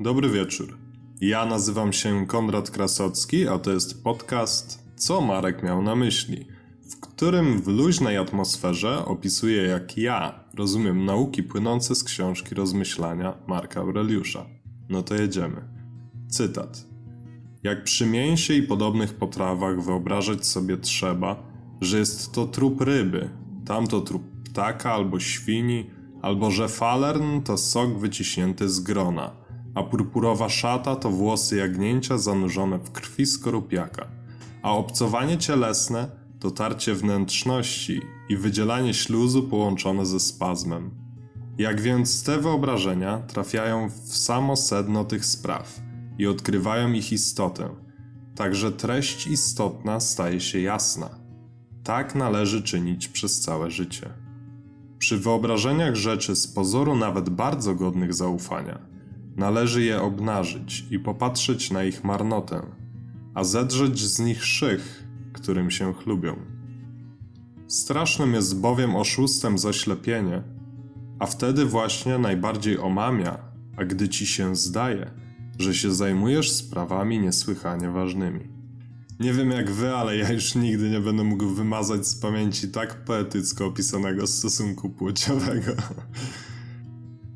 dobry wieczór. Ja nazywam się Konrad Krasocki, a to jest podcast Co Marek miał na myśli, w którym w luźnej atmosferze opisuję jak ja rozumiem nauki płynące z książki rozmyślania Marka Aureliusza. No to jedziemy. Cytat. Jak przy mięsie i podobnych potrawach wyobrażać sobie trzeba, że jest to trup ryby, tamto trup ptaka albo świni, albo że falern to sok wyciśnięty z grona, a purpurowa szata to włosy jagnięcia zanurzone w krwi skorupiaka, a obcowanie cielesne to tarcie wnętrzności i wydzielanie śluzu połączone ze spazmem. Jak więc te wyobrażenia trafiają w samo sedno tych spraw i odkrywają ich istotę, także treść istotna staje się jasna. Tak należy czynić przez całe życie. Przy wyobrażeniach rzeczy z pozoru nawet bardzo godnych zaufania, należy je obnażyć i popatrzeć na ich marnotę, a zedrzeć z nich szych, którym się chlubią. Strasznym jest bowiem oszustem zaślepienie, a wtedy właśnie najbardziej omamia, a gdy ci się zdaje, że się zajmujesz sprawami niesłychanie ważnymi. Nie wiem jak wy, ale ja już nigdy nie będę mógł wymazać z pamięci tak poetycko opisanego stosunku płciowego.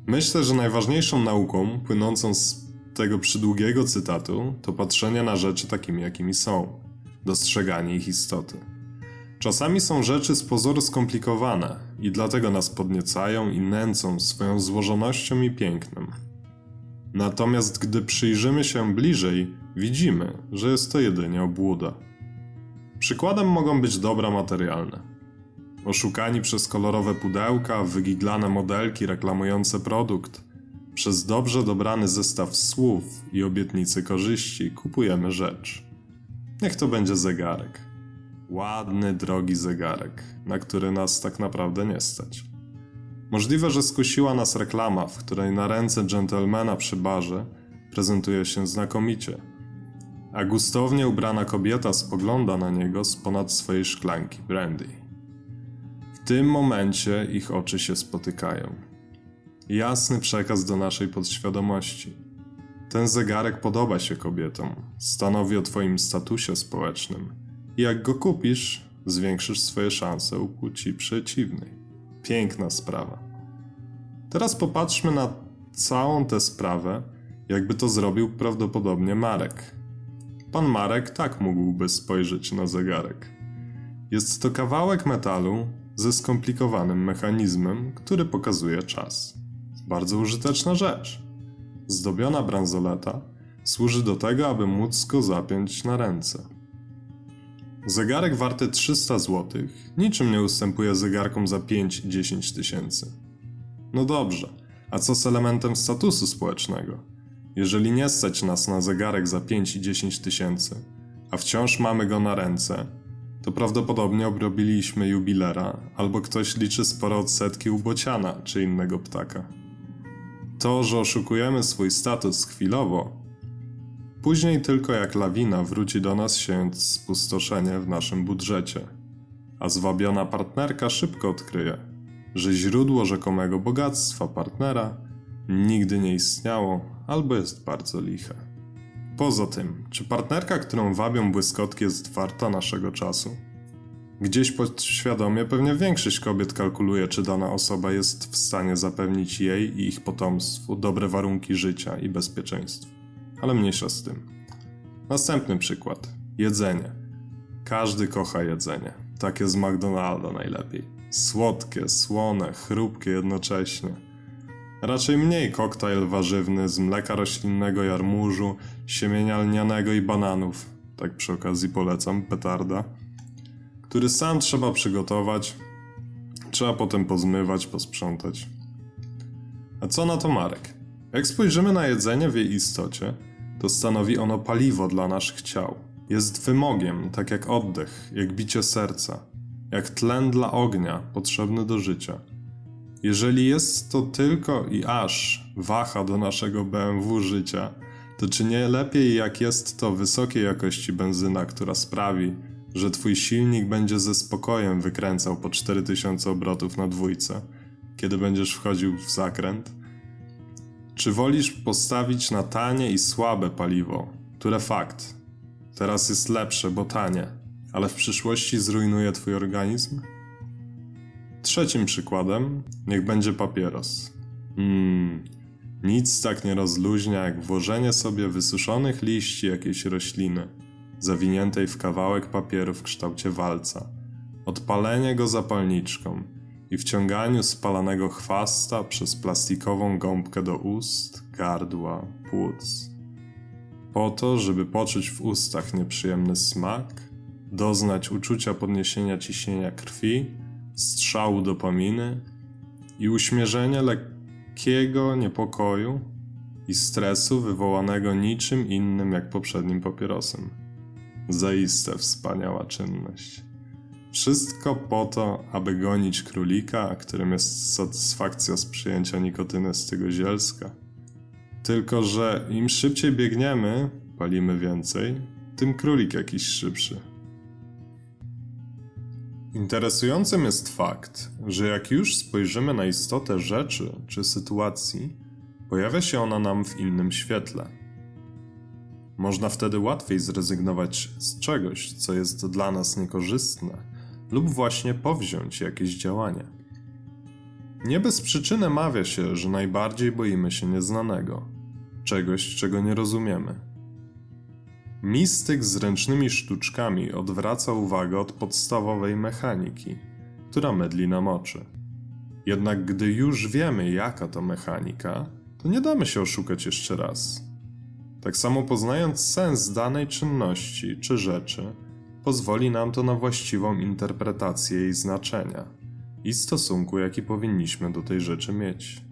Myślę, że najważniejszą nauką płynącą z tego przydługiego cytatu to patrzenie na rzeczy takimi, jakimi są, dostrzeganie ich istoty. Czasami są rzeczy z pozoru skomplikowane i dlatego nas podniecają i nęcą swoją złożonością i pięknem. Natomiast gdy przyjrzymy się bliżej, widzimy, że jest to jedynie obłuda. Przykładem mogą być dobra materialne. Oszukani przez kolorowe pudełka, wygiglane modelki reklamujące produkt, przez dobrze dobrany zestaw słów i obietnicy korzyści kupujemy rzecz. Niech to będzie zegarek. Ładny, drogi zegarek, na który nas tak naprawdę nie stać. Możliwe, że skusiła nas reklama, w której na ręce dżentelmena przy barze prezentuje się znakomicie, a gustownie ubrana kobieta spogląda na niego z ponad swojej szklanki brandy. Tym momencie ich oczy się spotykają. Jasny przekaz do naszej podświadomości. Ten zegarek podoba się kobietom, stanowi o Twoim statusie społecznym. Jak go kupisz, zwiększysz swoje szanse u płci przeciwnej. Piękna sprawa. Teraz popatrzmy na całą tę sprawę, jakby to zrobił prawdopodobnie Marek. Pan Marek tak mógłby spojrzeć na zegarek. Jest to kawałek metalu ze skomplikowanym mechanizmem, który pokazuje czas. Bardzo użyteczna rzecz. Zdobiona bransoleta służy do tego, aby móc go zapiąć na ręce. Zegarek warty 300 zł niczym nie ustępuje zegarkom za 5-10 tysięcy. No dobrze, a co z elementem statusu społecznego? Jeżeli nie stać nas na zegarek za 5 i 10 tysięcy, a wciąż mamy go na ręce, to prawdopodobnie obrobiliśmy jubilera, albo ktoś liczy spore odsetki u bociana czy innego ptaka. To, że oszukujemy swój status chwilowo, później tylko jak lawina wróci do nas siejąc spustoszenie w naszym budżecie, a zwabiona partnerka szybko odkryje, że źródło rzekomego bogactwa partnera nigdy nie istniało albo jest bardzo liche. Poza tym, czy partnerka, którą wabią błyskotki, jest warta naszego czasu? Gdzieś podświadomie pewnie większość kobiet kalkuluje, czy dana osoba jest w stanie zapewnić jej i ich potomstwu dobre warunki życia i bezpieczeństwo. Ale mniejsza z tym. Następny przykład. Jedzenie. Każdy kocha jedzenie. Takie z McDonalda najlepiej. Słodkie, słone, chrupkie jednocześnie. Raczej mniej koktajl warzywny z mleka roślinnego jarmużu, siemienia lnianego i bananów. Tak przy okazji polecam, petarda. Który sam trzeba przygotować, trzeba potem pozmywać, posprzątać. A co na to Marek? Jak spojrzymy na jedzenie w jej istocie, to stanowi ono paliwo dla naszych ciał. Jest wymogiem, tak jak oddech, jak bicie serca, jak tlen dla ognia potrzebny do życia. Jeżeli jest to tylko i aż waha do naszego BMW życia, to czy nie lepiej jak jest to wysokiej jakości benzyna, która sprawi, że twój silnik będzie ze spokojem wykręcał po 4000 obrotów na dwójce, kiedy będziesz wchodził w zakręt? Czy wolisz postawić na tanie i słabe paliwo, które fakt, teraz jest lepsze, bo tanie, ale w przyszłości zrujnuje twój organizm? Trzecim przykładem niech będzie papieros. Mmm, nic tak nie rozluźnia jak włożenie sobie wysuszonych liści jakiejś rośliny, zawiniętej w kawałek papieru w kształcie walca, odpalenie go zapalniczką i wciąganiu spalanego chwasta przez plastikową gąbkę do ust, gardła, płuc. Po to, żeby poczuć w ustach nieprzyjemny smak, doznać uczucia podniesienia ciśnienia krwi, strzału dopaminy i uśmierzenia lekkiego niepokoju i stresu wywołanego niczym innym jak poprzednim papierosem. Zaiste wspaniała czynność. Wszystko po to, aby gonić królika, którym jest satysfakcja z przyjęcia nikotyny z tego zielska. Tylko, że im szybciej biegniemy, palimy więcej, tym królik jakiś szybszy. Interesującym jest fakt, że jak już spojrzymy na istotę rzeczy czy sytuacji, pojawia się ona nam w innym świetle. Można wtedy łatwiej zrezygnować z czegoś, co jest dla nas niekorzystne, lub właśnie powziąć jakieś działanie. Nie bez przyczyny mawia się, że najbardziej boimy się nieznanego, czegoś, czego nie rozumiemy. Mistyk z ręcznymi sztuczkami odwraca uwagę od podstawowej mechaniki, która mydli nam oczy. Jednak gdy już wiemy, jaka to mechanika, to nie damy się oszukać jeszcze raz. Tak samo poznając sens danej czynności czy rzeczy, pozwoli nam to na właściwą interpretację jej znaczenia i stosunku, jaki powinniśmy do tej rzeczy mieć.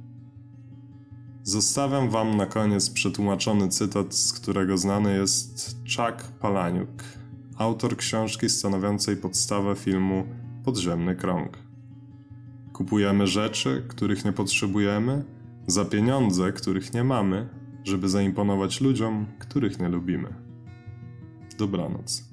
Zostawiam Wam na koniec przetłumaczony cytat, z którego znany jest Chuck Palaniuk, autor książki stanowiącej podstawę filmu Podziemny Krąg. Kupujemy rzeczy, których nie potrzebujemy, za pieniądze, których nie mamy, żeby zaimponować ludziom, których nie lubimy. Dobranoc.